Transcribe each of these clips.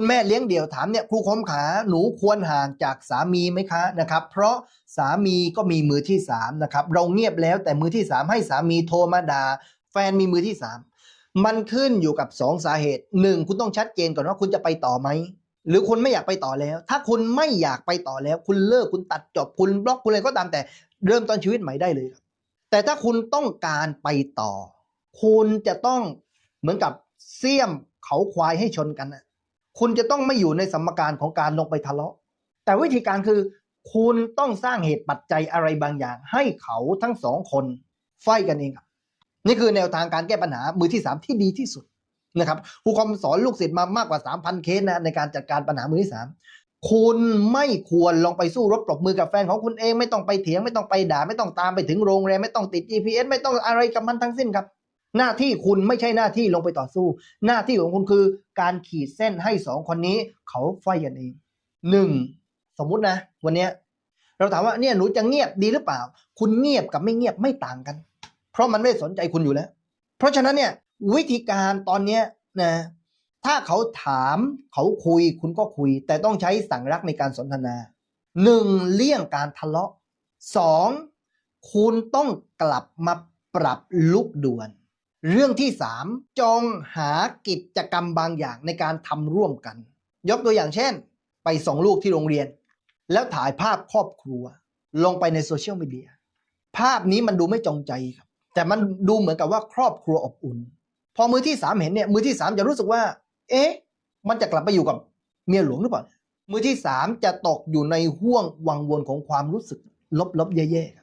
คุณแม่เลี้ยงเดี่ยวถามเนี่ยครูคมขาหนูควรห่างจากสามีไหมคะนะครับเพราะสามีก็มีมือที่สามนะครับเราเงียบแล้วแต่มือที่สามให้สามีโทรมาด่าแฟนมีมือที่สามมันขึ้นอยู่กับสองสาเหตุหนึ่งคุณต้องชัดเจนก่อนว่าคุณจะไปต่อไหมหรือคุณไม่อยากไปต่อแล้ว ถ้าคุณไม่อยากไปต่อแล้ว คุณเลิกคุณตัดจบคุณบล็อกคุณอะไรก็ตามแต่เริ่มต้นชีวิตใหม่ได้เลยครับแต่ถ้าคุณต้องการไปต่อ คุณจะต้องเหมือนกับเสี่ยมเขาควายให้ชนกันนะ คุณจะต้องไม่อยู่ในสมการของการลงไปทะเลาะ แต่วิธีการคือ คุณต้องสร้างเหตุปัจจัยอะไรบางอย่าง ให้เขาทั้งสองคนไฟกันเองครับ นี่คือแนวทางการแก้ปัญหามือที่สามที่ดีที่สุดนะครับครูคอมสอนลูกศิษย์มามากกว่า 3,000 เคสนะในการจัดการปัญหามือที่สามคุณไม่ควรลองไปสู้รบปรบมือกับแฟนของคุณเองไม่ต้องไปเถียงไม่ต้องไปด่า ไม่ต้องตามไปถึงโรงแรมไม่ต้องติด GPS ไม่ต้องอะไรกับมันทั้งสิ้นครับ หน้าที่คุณไม่ใช่หน้าที่ลงไปต่อสู้ หน้าที่ของคุณคือ การขีดเส้นให้สองคนนี้ เขาไฟกันเองหนึ่งสมมุตินะ วันเนี้ยเราถามว่าเนี่ยหนูจะเงียบดีหรือเปล่า คุณเงียบกับไม่เงียบไม่ต่างกัน เพราะมันไม่สนใจคุณอยู่แล้ว เพราะฉะนั้นเนี่ยวิธีการตอนเนี้ยนะถ้าเขาถามเขาคุยคุณก็คุย แต่ต้องใช้สั่งรักในการสนทนาหนึ่งเลี่ยงการทะเลาะสองคุณต้องกลับมาปรับลุกด่วน เรื่องที่สามจงหากิจกรรมบางอย่างในการทำร่วมกัน ยกตัวอย่างเช่น ไปส่งลูกที่โรงเรียน แล้วถ่ายภาพครอบครัว ลงไปในโซเชียลมีเดียภาพนี้มันดูไม่จงใจครับ แต่มันดูเหมือนกับว่าครอบครัวอบอุ่น พอมือที่สามเห็นเนี่ยมือที่สามจะรู้สึกว่า เอ๊ะ มันจะกลับไปอยู่กับเมียหลวงหรือเปล่า มือที่สามจะตกอยู่ในห่วงวังวนของความรู้สึกลบๆแย่ๆ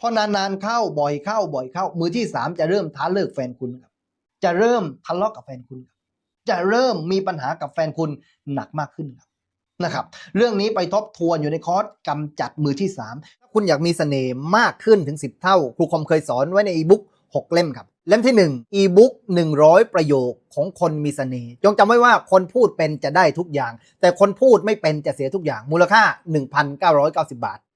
พอนานๆเข้าบ่อยเข้าบ่อยเข้า มือที่สามจะเริ่มท้าเลิกแฟนคุณครับ จะเริ่มทะเลาะกับแฟนคุณครับจะเริ่มมีปัญหากับแฟนคุณหนักมากขึ้นครับนะครับ เรื่องนี้ไปทบทวนอยู่ในคอร์สกำจัดมือที่สามถ้าคุณอยากมีเสน่ห์มากขึ้นถึง 10 เท่า ครูคอมเคยสอนไว้ในอีบุ๊ก6 เล่มครับ เล่มที่1อีบุ๊ก100 ประโยคของคนมีเสน่ห์จงจำไว้ว่าคนพูดเป็นจะได้ทุกอย่าง แต่คนพูดไม่เป็นจะเสียทุกอย่างมูลค่า 1,990 บาท